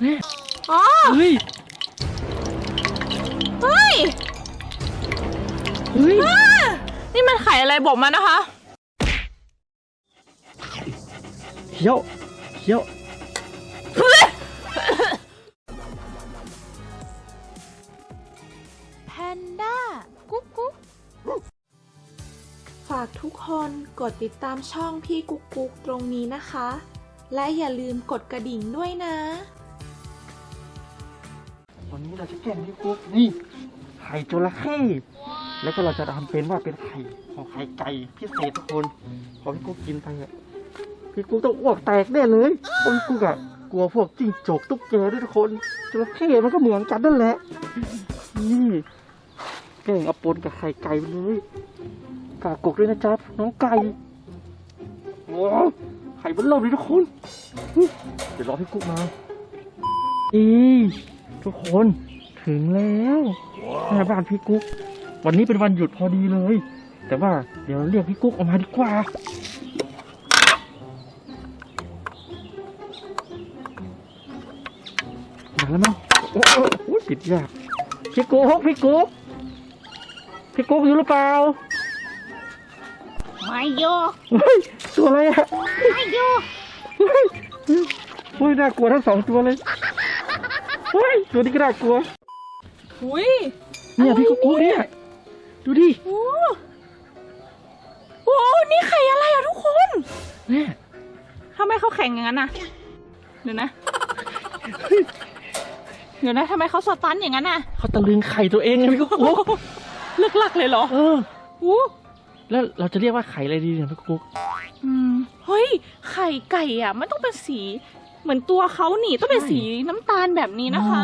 แม่อ๋อ เฮ้ย เฮ้ยเฮ้ยอ่านี่มันไข่อะไรบอกมานะคะ เขียว เขียว แพนด้า กุ๊กกุ๊กฝากทุกคนกดติดตามช่องพี่กุ๊กกุ๊กตรงนี้นะคะ และอย่าลืมกดกระดิ่งด้วยนะวันนี้ เราจะแกล้งพี่กุ๊กนี่ไข่จระเข้แล้วก็เราจะทำเป็นว่าเป็นไข่ของไข่ไก่พิเศษทุกคนพอพี่กุ๊กกินไปอะพี่กุ๊กต้องอ้วกแตกแน่เลยเพราะพี่กุ๊กอะกลัวพวกจิ้งจกตุ๊กแกด้วยทุกคนจระเข้มันก็เหมือนกันนั่นแหละ นี่แกล้งเอาปนกับไข่ไก่ไปเลยกากกด้วยนะจ๊ะน้องไก่โอ้ไข่มันเริ่มเลยทุกคนเดี๋ยวรอพี่กุ๊กมาอีทุกคน ถึงแล้วหน้าบ้านพี่กุ๊ก วันนี้เป็นวันหยุดพอดีเลย แต่ว่าเดี๋ยวเรียกพี่กุ๊กออกมาดีกว่า มาแล้วมั้งโอ้โหโอ้ยปิดยากพี่กุ๊กพี่กุ๊กพี่กุ๊กอยู่หรือเปล่าไม่โยเฮ้ยตัวอะไรอะไม่โยเฮ้ยเฮ้ยน่ากลัวทั้งสองตัวเลยเฮ้ยตัวนี้ก็น่ากลัว อุ้ยเนี่ยพี่กุ๊กเนี่ยดูดิโอ้โอ้นี่ไข่อะไรอะทุกคนเนี่ยทำไมเขาแข็งอย่างนั้นน่ะเดี๋ยวนะ เดี๋ยวนะทำไมเขาสตันอย่างนั้นน่ะเขาตะลึงไข่ตัวเองไงพี่กุ๊กเลือกลักเลยเหรอเอออู้แล้วเราจะเรียกว่าไข่อะไรดีเนี่ยพี่กุ๊กอืมเฮ้ยไข่ไก่อะ มันต้องเป็นสี เหมือนตัวเขาหนีต้องเป็นสีน้ำตาลแบบนี้นะคะ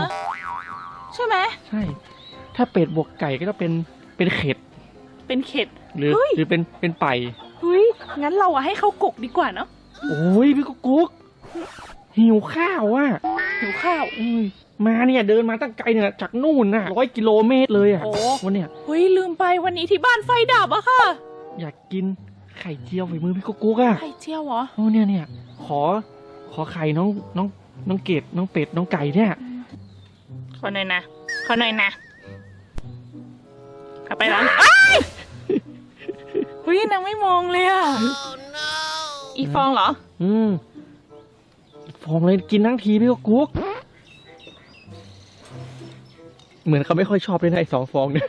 ใช่ไหม ใช่ ถ้าเป็ดบวกไก่ก็ต้องเป็นเป็นเข็ด เป็นเข็ด หรือเฮ้ย หรือเป็นเป็นไป่เฮ้ยงั้นเราอะให้เขากกดีกว่าเนาะโอ้ยพี่กุ๊กกุ๊กหิวข้าวอะหิวข้าวอุ้ยมาเนี่ยเดินมาตั้งไกลเนี่ยจากนู่นน่ะร้อยกิโลเมตรเลยอะโอ้ วันเนี้ยเฮ้ยลืมไปวันนี้ที่บ้านไฟดับอะค่ะอยากกินไข่เจียวฝีมือพี่กุ๊กกุ๊กอะไข่เจียวเหรอโอ้เนี่ยเนี่ยขอขอไข่น้องน้องน้องเกดน้องเป็ดน้องไก่เนี่ย ขอหน่อยนะขอหน่อยนะเอาไปแล้วอ้ายเฮ้ยนางไม่มองเลยอะอีฟองเหรอ อืมฟองเลยกินทั้งทีพี่กุ๊กกุ๊กเหมือนเขาไม่ค่อยชอบเลยนะไอ้สองฟองเนี่ย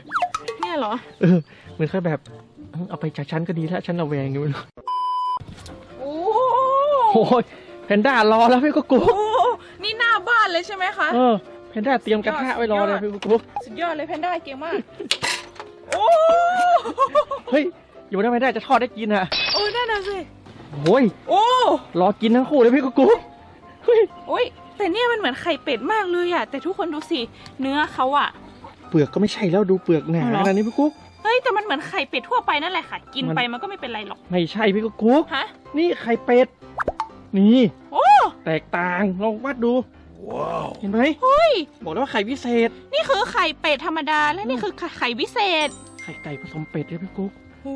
เนี่ยเหรอ เออเหมือนเขาแบบ เอาไปจากฉันก็ดีแล้วฉันระแวงอยู่ไม่รู้โอ้โอ้ยแพนด้ารอแล้วพี่กุ๊กกุ๊กโอ้นี่หน้าบ้านเลยใช่ไหมคะ เออ แพนด้าเตรียมกระทะไว้รอเลยพี่กุ๊กกุ๊กสุดยอดเลยแพนด้าเก่งมาก โอ้เฮ้ย อยู่ได้ไม่ได้จะทอดได้กินอะโอ้ยนั่นน่ะสิโอ้ยโอ้รอกินทั้งคู่เลยพี่กุ๊กกุ๊กเฮ้ยโอ้ยแต่เนี่ยมันเหมือนไข่เป็ดมากเลยอะแต่ทุกคนดูสิ เนื้อเขาอะเปลือกก็ไม่ใช่แล้วดูเปลือกหนาเอาเหรอขนาดนี้พี่กุ๊กเฮ้ย แต่มันเหมือนไข่เป็ดทั่วไปนั่นแหละค่ะ กินมันไปมันก็ไม่เป็นไรหรอก ไม่ใช่พี่กุ๊กกุ๊กฮะนี่ไข่เป็ด นี่ โอ้ แตกต่างลองวัดดู เห็นไหมเฮ้ย บอกแล้วว่าไข่พิเศษ นี่คือไข่เป็ดธรรมดาและนี่คือไข่วิเศษ ไข่ไก่ผสมเป็ดเลยพี่กุ๊กโอ้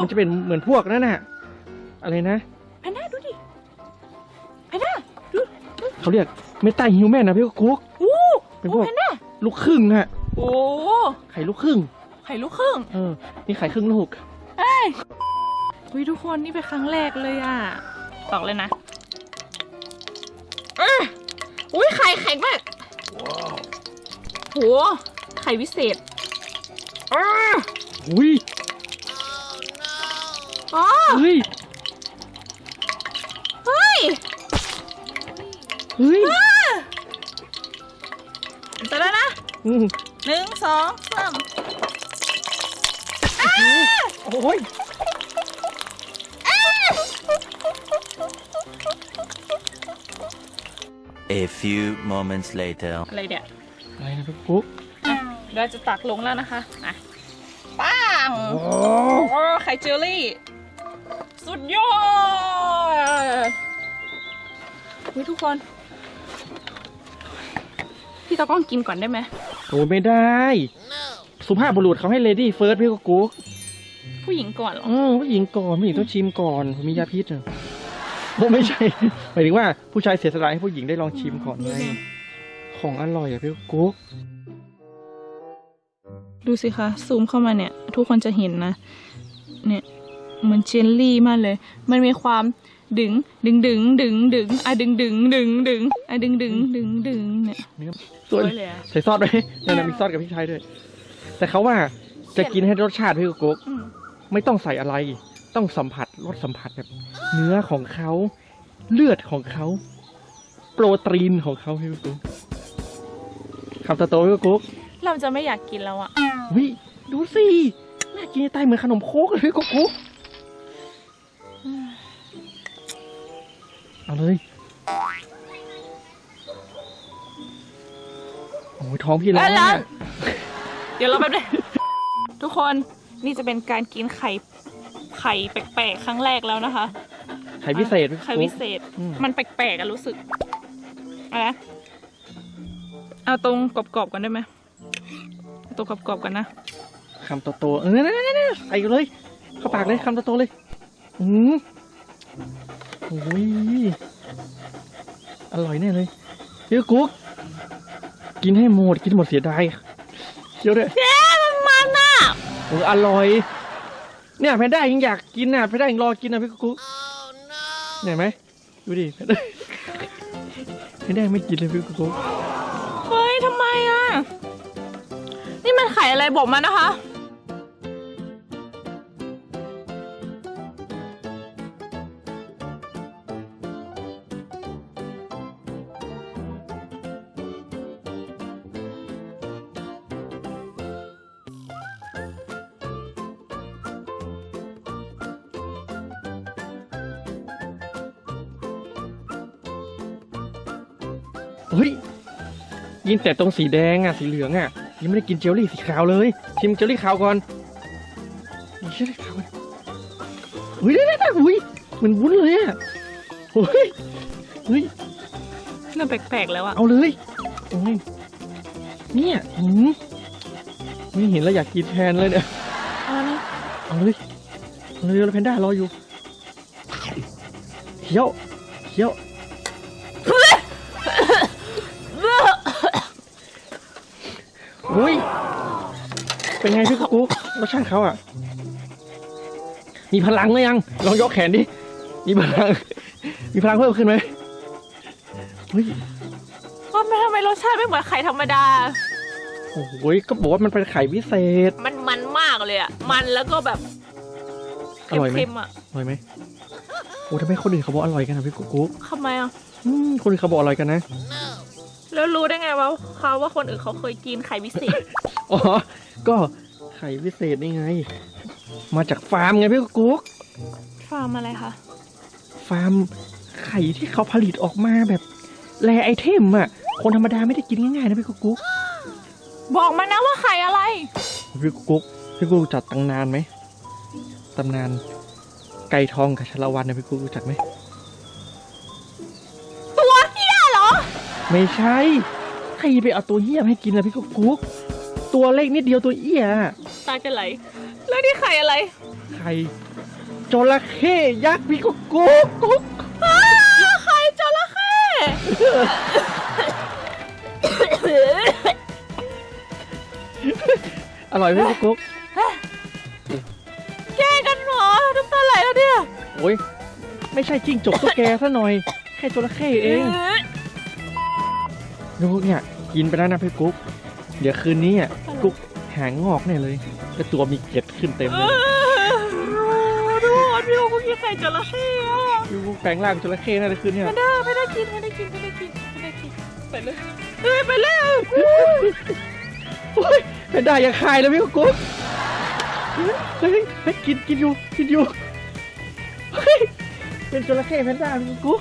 มันจะเป็นเหมือนพวกนั่นน่ะ อะไรนะแพนด้าดูดิแพนด้าดูเขาเรียกเมตาฮิวแมนนะพี่กุ๊กกุ๊กโอ้เป็นพโอ้วกแพนด้าลูกครึ่งอะโอ้ไข่ลูกครึ่ง ไข่ลูกครึ่ง เออ นี่ไข่ครึ่งลูกเอ้ยอุ้ยทุกคนนี่เป็นครั้งแรกเลยอะตอกเลยนะอะ อุ้ยไข่แข็งมากโหไข่วิเศษอ้าอุ้ยอ๋อเฮ้ยเฮ้ยเฮ้ยอ่าเสร็จแล้วนะอืมหนึ่งสองสามโอ้ย A few moments later. อะไรเนี่ยอะไรนะพี่กุ๊กอะเราจะตักลงแล้วนะคะอะปังโอ้โอ้ไข่เจลลี่ สุดยอดวิทุกคน พี่ตากล้องกินก่อนได้ไหมโหไม่ได้ สุภาพบุรุษเขาให้เลดี้เฟิร์สพี่กุ๊กกุ๊กผู้หญิงก่อนเหรอเออผู้หญิงก่อนผู้หญิงต้องชิมก่อนผมมียาพิษอะ โอ้ไม่ใช่หมายถึงว่าผู้ชายเสียสละให้ผู้หญิงได้ลองชิมก่อนไงของอร่อยอะพี่กุ๊กดูสิคะ ซูมเข้ามาเนี่ย ทุกคนจะเห็นนะ เนี่ยเหมือนเจลลี่มากเลย มันมีความดึง ดึงดึงดึงดึงอะดึงดึงดึงดึงอะดึงดึงดึงดึงเนี่ยเนื้อสส่ววนยเลยอะใส่ซอสไหมนั่นนะมีซอสกับพี่ชายด้วย แต่เขาว่าจะกินให้รสชาติพี่กุ๊กอืมไม่ต้องใส่อะไร ต้องสัมผัสรสสัมผัสแบบเนื้อของเขาเลือดของเขา โปรตีนของเขาพี่กุ๊กคำโตๆพี่กุ๊กเราจะไม่อยากกินแล้วอะวิดูสิน่ากินจะตายเหมือนขนมโคกเลยพี่กุ๊กกุ๊กเอาเลยโอ้ยท้องพี่ร้องเนี่ย เดี๋ยวเราแป๊บนึงทุกคนนี่จะเป็นการกินไข่ ไข่แปลกๆ ครั้งแรกแล้วนะคะ ไข่พิเศษพี่ไข่กุ๊พิกเศษ อืม มันแปลกๆอะรู้สึกอะไรนะเอาตรงกรอบๆก่อนได้ไหมเอาตรงกรอบๆก่อนนะ คำโตๆเออนั่นๆๆๆใส่เลย เข้าปากเลยคำโตๆเลย อืมโอ้ย อร่อยแน่เลยเฮ้ยกุ๊ก กินให้หมด กินหมดเสียดายเคี้ยวด้วย เจ๊มันมันอะโอ้ยอร่อย เนี่ยแพนด้ายังอยากกินน่ะแพนด้ายังรอกินนะพี่กุ๊กเห็นไหมดูดิแพนด้าแพนด้ายังไม่กินเลยพี่กุ๊กเฮ้ยทำไมอะนี่มันไข่อะไรบอกมานะคะ เฮ้ยกินแต่ตรงสีแดงอะสีเหลืองอะยังไม่ได้กินเจลลี่สีขาวเลย ชิมเจลลี่ขาวก่อนนี่เจลลี่ขาวก่อนเฮ้ยได้ได้ได้อุ้ยเหมือนวุ้นเลยอะเฮ้ยเฮ้ยเริ่มแปลกๆแล้วอะเอาเลยโอ้ยเนี่ยหืมไม่เห็นแล้วอยากกินแทนเลยเนี่ยเอานะเอาเลยเอาเลยเราแพนด้ารออยู่เคี้ยวเคี้ยว อุ้ย เป็นไงพี่กุ๊กรสชาติเขาอะ มีพลังหรือยัง ลองยกแขนดิ มีพลัง มีพลังเพิ่มขึ้นไหมเฮ้ยก็ไม่ทำไมรสชาติไม่เหมือนไข่ธรรมดา โอ้โหก็บอกว่ามันเป็นไข่พิเศษ มันมันมากเลยอะมันแล้วก็แบบอร่อยไหมเค็มๆอะอร่อยไหมโอ้ทำไมคนอื่นเขาบอกอร่อยกันนะพี่กุ๊กกุ๊กทำไมอะอืมคนอื่นเขาบอกอร่อยกันนะ แล้วรู้ได้ไงว่าเขาว่าคนอื่นเขาเคยกินไข่พิเศษ อ๋อ ก็ไข่พิเศษนี่ไง มาจากฟาร์มไงพี่กุ๊ก ฟาร์มอะไรคะ ฟาร์มไข่ที่เขาผลิตออกมาแบบแรไอเทมอะ คนธรรมดาไม่ได้กินง่ายๆนะพี่กุ๊กกุ๊กบอกมานะว่าไข่อะไร พี่กุ๊กกุ๊กพี่กุ๊กรู้จัดตำนานไหมตำนานไก่ทองกับชาละวันนะพี่กุ๊กรู้จักไหม ไม่ใช่ ใครไปเอาตัวเหี้ยมาให้กินล่ะพี่กุ๊กกุ๊กตัวเล็กนิดเดียวตัวเอี้ยอะตาจะไหล แล้วนี่ไข่อะไร ไข่จระเข้ยักษ์พี่กุ๊กกุ๊กกุ๊กอ้าไข่จระเข้อร่อยไหมพี่กุ๊กแกล้งกันเหรอน้ำตาไหลแล้วเนี่ย โอ้ยไม่ใช่จิ้งจกตุ๊กแกซะหน่อย แค่จระเข้เอง ลูกเนี่ยกินไปแล้วนะพี่กุ๊ก เดี๋ยวคืนนี้อะกุ๊กหางอกแน่เลยแล้วตัวมีเกล็ดขึ้นเต็มเอเลยอทุกคนพี่โอ้กินไข่จระเข้อะพี่กุ๊กแปลงร่างเป็นจระเข้แน่เลยคืนเนี้ไม่ได้ไม่ได้กินไม่ได้กินไม่ได้กินไม่ได้กินไปเลยเฮ้ยไปเลยโอ้ยเป็นได้ยังคายเลยพี่กุ๊กเฮ้ยเฮ้ยกินกินอยู่กินอยู่เฮ้ยเป็นจระเข้แพนด้าพี่กุ๊ก